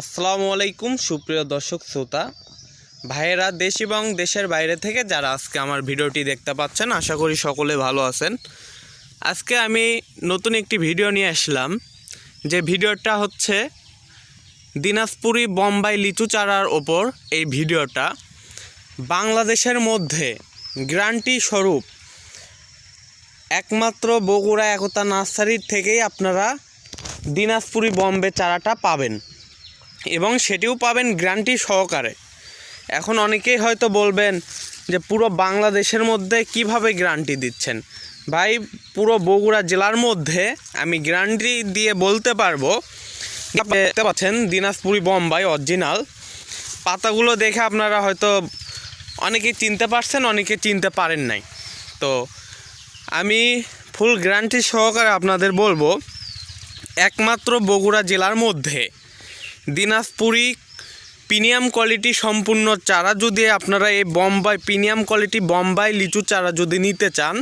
আসসালামু আলাইকুম, সুপ্রিয় দর্শক শ্রোতা। ভাইয়েরা, দেশ এবং দেশের বাইরে থেকে যারা আজকে আমার ভিডিওটি দেখতে পাচ্ছেন, আশা করি সকলে ভালো আছেন। আজকে আমি নতুন একটি ভিডিও নিয়ে আসলাম, যে ভিডিওটা হচ্ছে দিনাজপুরি বোম্বাই লিচু চারার ওপর এই ভিডিওটা। বাংলাদেশের মধ্যে গ্রান্টি স্বরূপ একমাত্র বগুড়া একতা নার্সারির থেকেই আপনারা দিনাজপুরি বম্বে চারাটা পাবেন। এবং সেটিও পাবেন গ্যারান্টি সহকারে। এখন অনেকেই হয়তো বলবেন যে পুরো বাংলাদেশের মধ্যে কীভাবে গ্যারান্টি দিচ্ছেন? ভাই, পুরো বগুড়া জেলার মধ্যে আমি গ্যারান্টি দিয়ে বলতে পারব দেখতে পাচ্ছেন দিনাজপুরি বোম্বাই অরিজিনাল। পাতাগুলো দেখে আপনারা হয়তো অনেকে চিনতে পারছেন, অনেকে চিনতে পারেন নাই। তো আমি ফুল গ্যারান্টি সহকারে আপনাদের বলব, একমাত্র বগুড়া জেলার মধ্যে দিনাজপুরি প্রিমিয়াম কোয়ালিটি সম্পূর্ণ চারা। যদি আপনারা এই বম্বাই প্রিমিয়াম কোয়ালিটি বম্বাই লিচু চারা যদি নিতে চান,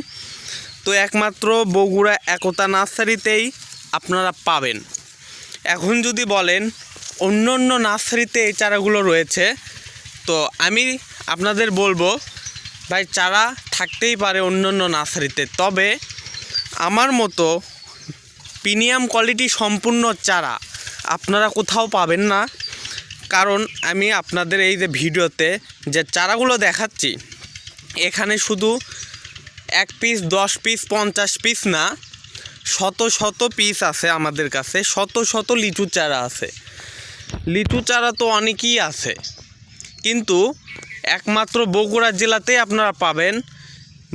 তো একমাত্র বগুড়া একতা নার্সারিতেই আপনারা পাবেন। এখন যদি বলেন অন্য অন্য নার্সারিতে এই চারাগুলো রয়েছে, তো আমি আপনাদের বলব, ভাই, চারা থাকতেই পারে অন্য অন্য নার্সারিতে। তবে আমার মতো প্রিমিয়াম কোয়ালিটি সম্পূর্ণ চারা আপনারা কোথাও পাবেন না। কারণ আমি আপনাদের এই যে ভিডিওতে যে চারাগুলো দেখাচ্ছি, এখানে শুধু এক পিস দশ পিস পঞ্চাশ পিস না, শত শত পিস আছে আমাদের কাছে, শত শত লিচু চারা আছে। লিচু চারা তো অনেকই আছে। কিন্তু একমাত্র বগুড়া জেলাতেই আপনারা পাবেন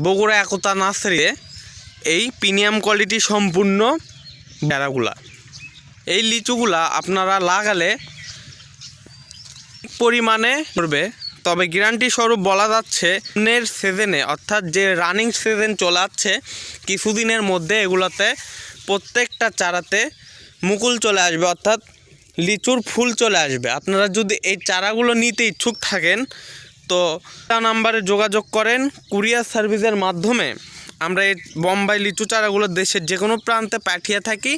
বগুড়া একতা নার্সারিতে এই প্রিমিয়াম কোয়ালিটি সম্পূর্ণ চারাগুলা। এই লিচুগুলা আপনারা লাগালে পরিমাণে করবে তবে গ্যারান্টি স্বরূপ বলা যাচ্ছে নের সিজনে অর্থাৎ যে রানিং সিজন চলে যাচ্ছে কিছুদিনের মধ্যে এগুলোতে প্রত্যেকটা চারাতে মুকুল চলে আসবে, অর্থাৎ লিচুর ফুল চলে আসবে। আপনারা যদি এই চারাগুলো নিতে ইচ্ছুক থাকেন, তো নাম্বারে যোগাযোগ করেন, কুরিয়ার সার্ভিসের মাধ্যমে। আমরা এই বোম্বাই লিচু চারাগুলো দেশের যে কোনো প্রান্তে পাঠিয়ে থাকি,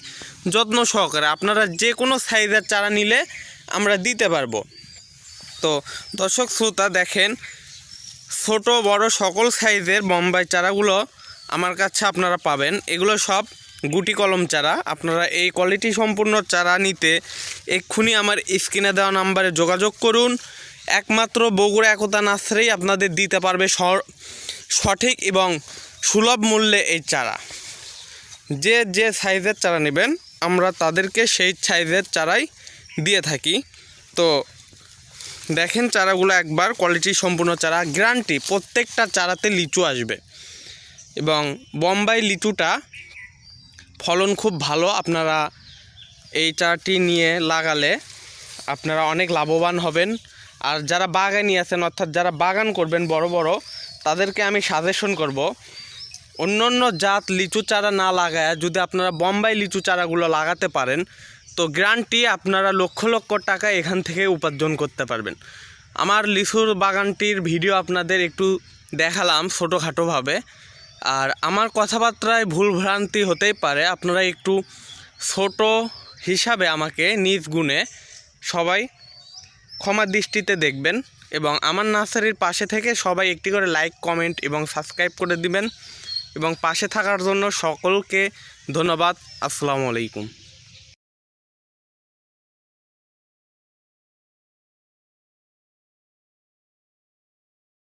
যত্ন সহকারে। আপনারা যে কোনো সাইজের চারা নিলে আমরা দিতে পারব। তো দর্শক শ্রোতা দেখেন, ছোট, বড় সকল সাইজের বোম্বাই চারাগুলো আমার কাছে আপনারা পাবেন। এগুলো সব গুটি কলম চারা। আপনারা এই কোয়ালিটি সম্পূর্ণ চারা নিতে এক্ষুনি আমার স্ক্রিনে দেওয়া নাম্বারে যোগাযোগ করুন। একমাত্র বগুড়া একতা নার্সারি আপনাদের দিতে পারবে সঠিক এবং সুলভ মূল্যে এই চারা। যে যে সাইজের চারা নেবেন, আমরা তাদেরকে সেই সাইজের চারাই দিয়ে থাকি। তো, দেখেন চারাগুলো একবার কোয়ালিটি সম্পূর্ণ চারা গ্যারান্টি প্রত্যেকটা চারাতে লিচু আসবে। এবং বোম্বাই লিচুটা ফলন খুব ভালো, আপনারা এই চারাটি নিয়ে লাগালে আপনারা অনেক লাভবান হবেন। আর যারা বাগানি আছেন, অর্থাৎ যারা বাগান করবেন বড় বড়, তাদেরকে আমি সাজেশন করব অন্য অন্য জাত লিচু চারা না লাগায় যদি আপনারা বোম্বাই লিচু চারাগুলো লাগাতে পারেন, তো গ্রান্টি আপনারা লক্ষ লক্ষ টাকা এখান থেকে উপার্জন করতে পারবেন। আমার লিচুর বাগানটির ভিডিও আপনাদের একটু দেখালাম ছোটোখাটোভাবে। আর আমার কথাবার্তায় ভুল ভ্রান্তি হতেই পারে, আপনারা একটু ছোট হিসাবে আমাকে নিজ গুণে সবাই ক্ষমা দৃষ্টিতে দেখবেন এবং আমার নার্সারির পাশে থেকে সবাই একটি করে লাইক, কমেন্ট এবং সাবস্ক্রাইব করে দিবেন। এবং পাশে থাকার জন্য সকলকে ধন্যবাদ। আসসালামু আলাইকুম।